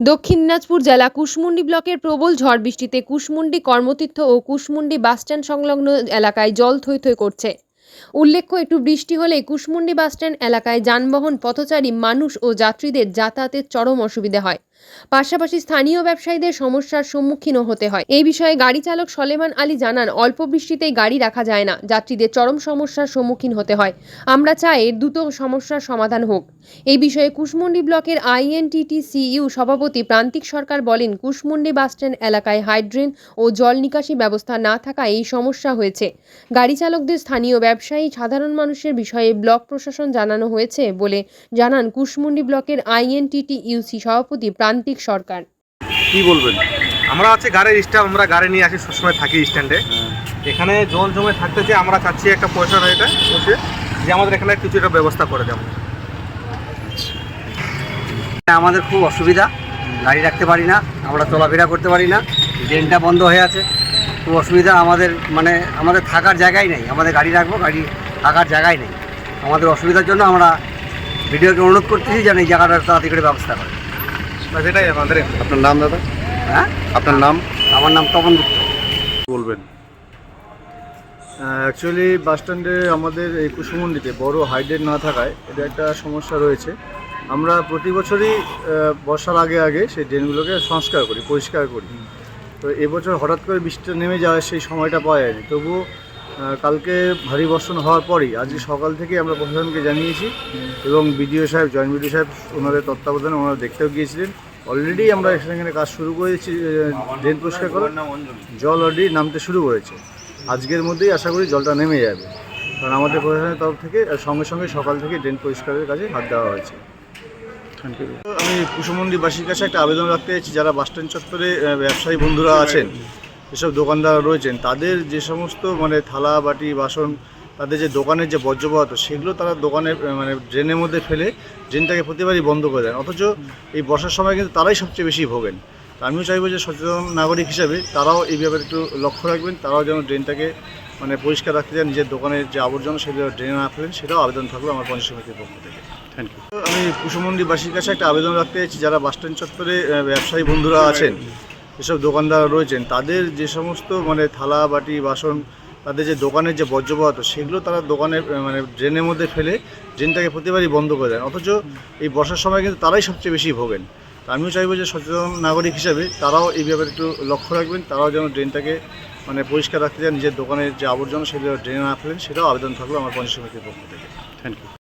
দক্ষিণ দিনাজপুর জেলা কুশমুন্ডি ব্লকের প্রবল ঝড় বৃষ্টিতে কুশমুন্ডি কর্মতীর্থ ও কুশমুন্ডি বাসস্ট্যান্ড সংলগ্ন এলাকায় জল থই থই করছে। উল্লেখ্য, একটু বৃষ্টি হলে কুশমুন্ডি বাসস্ট্যান্ড এলাকায় যানবাহন, পথচারী, মানুষ ও যাত্রীদের যাতায়াতের চরম অসুবিধা হয়। পাশাপাশি স্থানীয় ব্যবসায়ীদের সমস্যার সম্মুখীনও হতে হয়। এই বিষয়ে গাড়ি চালক সলেমান আলী জানান, অল্প বৃষ্টিতেই গাড়ি রাখা যায় না, যাত্রীদের চরম সমস্যার সম্মুখীন হতে হয়। আমরা চাই এর দ্রুত সমস্যার সমাধান হোক। এই বিষয়ে কুশমুন্ডি ব্লকের আইএনটিটি সিইউ সভাপতি প্রান্তিক সরকার বলেন, কুশমুন্ডি বাসস্ট্যান্ড এলাকায় হাইড্রেন ও জল নিকাশি ব্যবস্থা না থাকায় এই সমস্যা হয়েছে। গাড়ি চালকদের স্থানীয় ব্যবসায়ী, সাধারণ মানুষের বিষয়ে ব্লক প্রশাসন জানানো হয়েছে বলে জানান কুশমুন্ডি ব্লকের আইএনটিটি ইউসি সভাপতি প্রান্তিক সরকার। কি বলবেন? আমরা আছে গাড়ির স্টাফ আমরা গাড়ি নিয়ে আসি সবসময় থাকি স্ট্যান্ডে। এখানে জল জমে থাকতে থাকতেছে আমরা চাচ্ছি একটা পয়সা এটা বসে যে আমাদের এখানে কিছু একটা ব্যবস্থা করে দেবো আমাদের খুব অসুবিধা গাড়ি রাখতে পারি না আমরা চলাফেরা করতে পারি না ট্রেনটা বন্ধ হয়ে আছে। খুব অসুবিধা আমাদের মানে আমাদের থাকার জায়গাই নেই আমাদের গাড়ি রাখব গাড়ি থাকার জায়গাই নেই। আমাদের অসুবিধার জন্য আমরা ভিডিওকে অনুরোধ করতেছি যেন এই জায়গাটার তাড়াতাড়ি করে ব্যবস্থা করে। আমাদের আপনার নাম দাদা? হ্যাঁ? আপনার নাম? আমার নাম তপন গুপ্ত। বলবেন। অ্যাকচুয়ালি বাস স্ট্যান্ডে আমাদের এই কুসুমন্ডিতে বড় হাইড্রেট না থাকায় এটা একটা সমস্যা রয়েছে। আমরা প্রতি বছরই বর্ষার আগে আগে সেই ড্রেনগুলোকে সংস্কার করি পরিষ্কার করি। তো এবছর হঠাৎ করে বৃষ্টিটা নেমে যাওয়ার সেই সময়টা পাওয়া যায়নি। তবুও কালকে ভারী বর্ষণ হওয়ার পরই আজকে সকাল থেকে আমরা প্রশাসনকে জানিয়েছি এবং বিডিও সাহেব জয়েন্ট বিডিও সাহেব ওনাদের তত্ত্বাবধানে ওনারা দেখতেও গিয়েছিলেন। অলরেডি আমরা এখানে কাজ শুরু করেছি ড্রেন পরিষ্কার করার। জল অলরেডি নামতে শুরু করেছে। আজকের মধ্যেই আশা করি জলটা নেমে যাবে। কারণ আমাদের প্রশাসনের তরফ থেকে সঙ্গে সঙ্গে সকাল থেকে ড্রেন পরিষ্কারের কাজে হাত দেওয়া হয়েছে। থ্যাংক ইউ আমি কুসুমন্ডিবাসীর কাছে একটা আবেদন রাখতে চাইছি যারা বাসস্ট্যান্ড চত্বরে ব্যবসায়ী বন্ধুরা আছেন। যেসব দোকানদার রয়েছেন তাদের যে সমস্ত মানে থালা বাটি বাসন তাদের যে দোকানের যে বর্জ্য পদার্থ সেগুলো তারা দোকানে মানে ড্রেনের মধ্যে ফেলে ড্রেনটাকে প্রতিবারই বন্ধ করে দেন। অথচ এই বর্ষার সময় কিন্তু তারাই সবচেয়ে বেশি ভোগেন। আমিও চাইব যে সচেতন নাগরিক হিসাবে তারাও এই ব্যাপারে একটু লক্ষ্য রাখবেন তারাও যেন ড্রেনটাকে মানে পরিষ্কার রাখতে চান নিজের দোকানের যে আবর্জনা সেগুলো ড্রেনে না ফেলেন সেটাও আবেদন থাকল আমার পঞ্চায়েত সমিতির পক্ষ থেকে। থ্যাংক ইউ আমি কুসুমন্ডিবাসীর কাছে একটা আবেদন রাখতে চাইছি যারা বাসস্ট্যান্ড চত্বরে ব্যবসায়ী বন্ধুরা আছেন। যেসব দোকানদার রয়েছেন, তাদের যে সমস্ত মানে থালা, বাটি, বাসন, তাদের যে দোকানের যে বর্জ্য পদার্থ সেগুলো তারা দোকানে মানে ড্রেনের মধ্যে ফেলে ড্রেনটাকে প্রতিবারই বন্ধ করে দেন। অথচ এই বর্ষার সময় কিন্তু তারাই সবচেয়ে বেশি ভোগেন। আমিও চাইব যে সচেতন নাগরিক হিসাবে তারাও এই ব্যাপারে একটু লক্ষ্য রাখবেন, তারাও যেন ড্রেনটাকে মানে পরিষ্কার রাখতে চান, নিজের দোকানের যে আবর্জনা সেগুলো ড্রেনে না ফেলেন, সেটাও আবেদন থাকল আমার পঞ্চায়েত সমিতির পক্ষ থেকে। Thank you